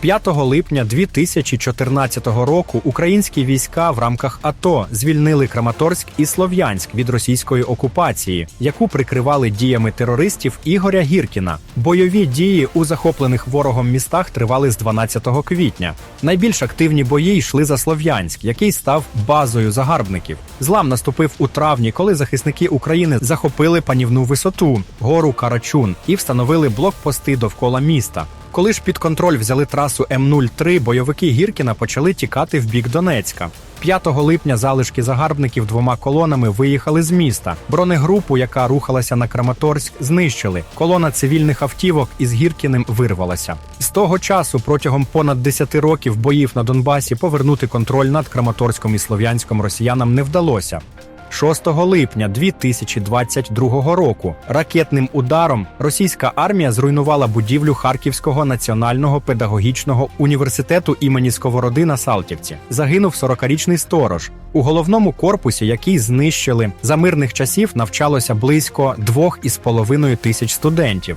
5 липня 2014 року українські війська в рамках АТО звільнили Краматорськ і Слов'янськ від російської окупації, яку прикривали діями терористів Ігоря Гіркіна. Бойові дії у захоплених ворогом містах тривали з 12 квітня. Найбільш активні бої йшли за Слов'янськ, який став базою загарбників. Злам наступив у травні, коли захисники України захопили панівну висоту гору Карачун і встановили блокпости довкола міста. Коли ж під контроль взяли трасу М03, бойовики Гіркіна почали тікати в бік Донецька. 5 липня залишки загарбників двома колонами виїхали з міста. Бронегрупу, яка рухалася на Краматорськ, знищили. Колона цивільних автівок із Гіркіним вирвалася. З того часу, протягом понад 10 років боїв на Донбасі, повернути контроль над Краматорськом і Слов'янськом росіянам не вдалося. 6 липня 2022 року ракетним ударом російська армія зруйнувала будівлю Харківського національного педагогічного університету імені Сковороди на Салтівці. Загинув 40-річний сторож. У головному корпусі, який знищили за мирних часів, навчалося близько 2,5 тисяч студентів.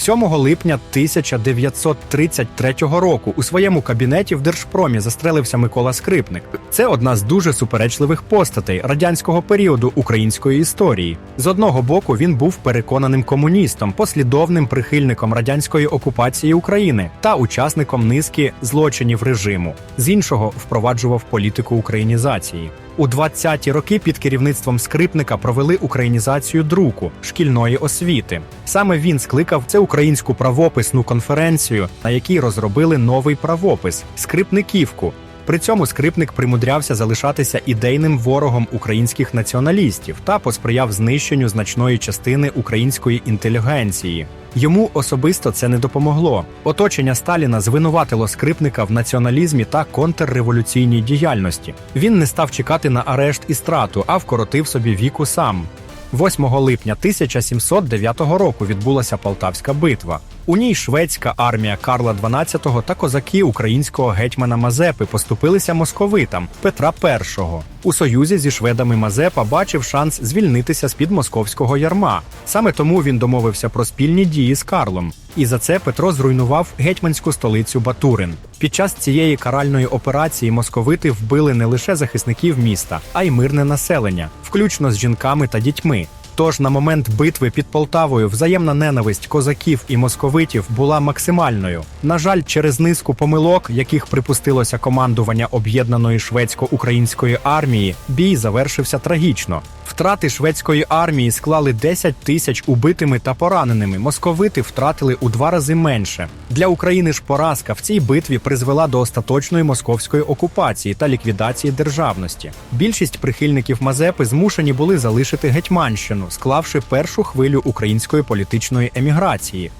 7 липня 1933 року у своєму кабінеті в Держпромі застрелився Микола Скрипник. Це одна з дуже суперечливих постатей радянського періоду української історії. З одного боку він був переконаним комуністом, послідовним прихильником радянської окупації України та учасником низки злочинів режиму. З іншого впроваджував політику українізації. У 20-ті роки під керівництвом скрипника провели українізацію друку шкільної освіти. Саме він скликав це українську правописну конференцію, на якій розробили новий правопис скрипниківку. При цьому скрипник примудрявся залишатися ідейним ворогом українських націоналістів та посприяв знищенню значної частини української інтелігенції. Йому особисто це не допомогло. Оточення Сталіна звинуватило скрипника в націоналізмі та контрреволюційній діяльності. Він не став чекати на арешт і страту, а вкоротив собі віку сам. 8 липня 1709 року відбулася Полтавська битва. У ній шведська армія Карла XII та козаки українського гетьмана Мазепи поступилися московитам Петра І. У союзі зі шведами Мазепа бачив шанс звільнитися з під московського ярма. Саме тому він домовився про спільні дії з Карлом. І за це Петро зруйнував гетьманську столицю Батурин. Під час цієї каральної операції московити вбили не лише захисників міста, а й мирне населення, включно з жінками та дітьми. Тож на момент битви під Полтавою взаємна ненависть козаків і московитів була максимальною. На жаль, через низку помилок, яких припустилося командування об'єднаної шведсько-української армії, бій завершився трагічно. Втрати шведської армії склали 10 тисяч убитими та пораненими. Московити втратили у два рази менше. Для України ж поразка в цій битві призвела до остаточної московської окупації та ліквідації державності. Більшість прихильників Мазепи змушені були залишити Гетьманщину, склавши першу хвилю української політичної еміграції.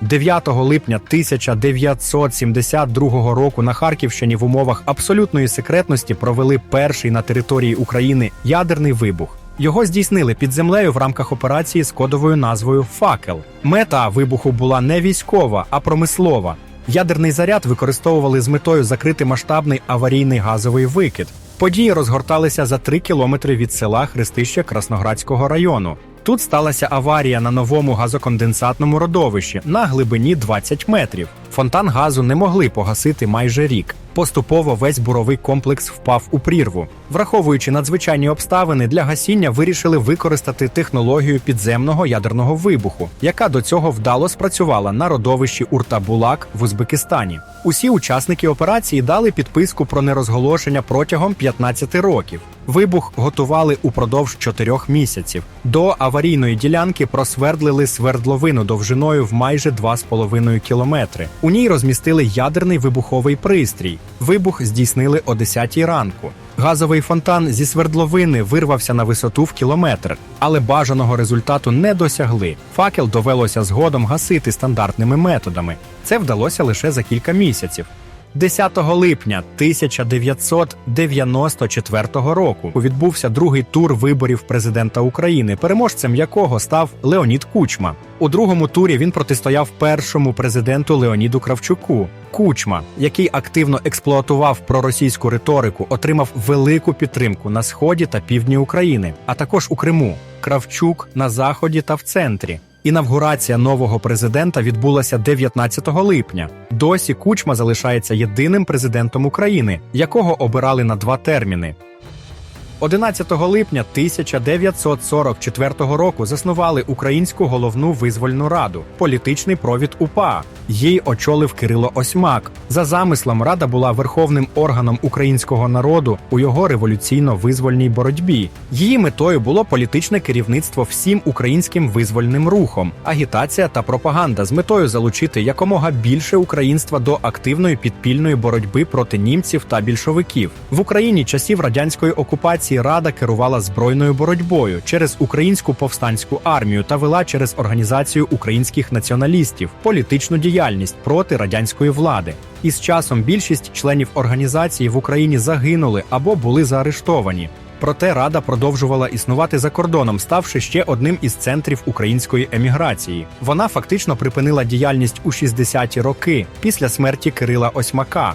9 липня 1972 року на Харківщині в умовах абсолютної секретності провели перший на території України ядерний вибух. Його здійснили під землею в рамках операції з кодовою назвою Факел. Мета вибуху була не військова, а промислова. Ядерний заряд використовували з метою закрити масштабний аварійний газовий викид. Події розгорталися за 3 кілометри від села Хрестище Красноградського району. Тут сталася аварія на новому газоконденсатному родовищі на глибині 20 метрів. Фонтан газу не могли погасити майже рік. Поступово весь буровий комплекс впав у прірву. Враховуючи надзвичайні обставини, для гасіння вирішили використати технологію підземного ядерного вибуху, яка до цього вдало спрацювала на родовищі Урта-Булак в Узбекистані. Усі учасники операції дали підписку про нерозголошення протягом 15 років. Вибух готували упродовж 4 місяців. До аварійної ділянки просвердлили свердловину довжиною в майже 2,5 кілометри. У ній розмістили ядерний вибуховий пристрій. Вибух здійснили о 10 ранку. Газовий фонтан зі свердловини вирвався на висоту в кілометр, але бажаного результату не досягли. Факел довелося згодом гасити стандартними методами. Це вдалося лише за кілька місяців. 10 липня 1994 року відбувся другий тур виборів президента України, переможцем якого став Леонід Кучма. У другому турі він протистояв першому президенту Леоніду Кравчуку. Кучма, який активно експлуатував проросійську риторику, отримав велику підтримку на сході та півдні України, а також у Криму. Кравчук на заході та в центрі. Інавгурація нового президента відбулася 19 липня. Досі Кучма залишається єдиним президентом України, якого обирали на два терміни. 11 липня 1944 року заснували Українську головну визвольну раду, політичний провід УПА. Їй очолив Кирило Осьмак. За замислом, рада була верховним органом українського народу у його революційно-визвольній боротьбі. Її метою було політичне керівництво всім українським визвольним рухом, агітація та пропаганда з метою залучити якомога більше українства до активної підпільної боротьби проти німців та більшовиків. В Україні часів радянської окупації Рада керувала збройною боротьбою через українську повстанську армію та вела через організацію українських націоналістів політичну діяльність проти радянської влади. І з часом більшість членів організації в Україні загинули або були заарештовані. Проте Рада продовжувала існувати за кордоном, ставши ще одним із центрів української еміграції. Вона фактично припинила діяльність у 60-ті роки після смерті Кирила Осьмака.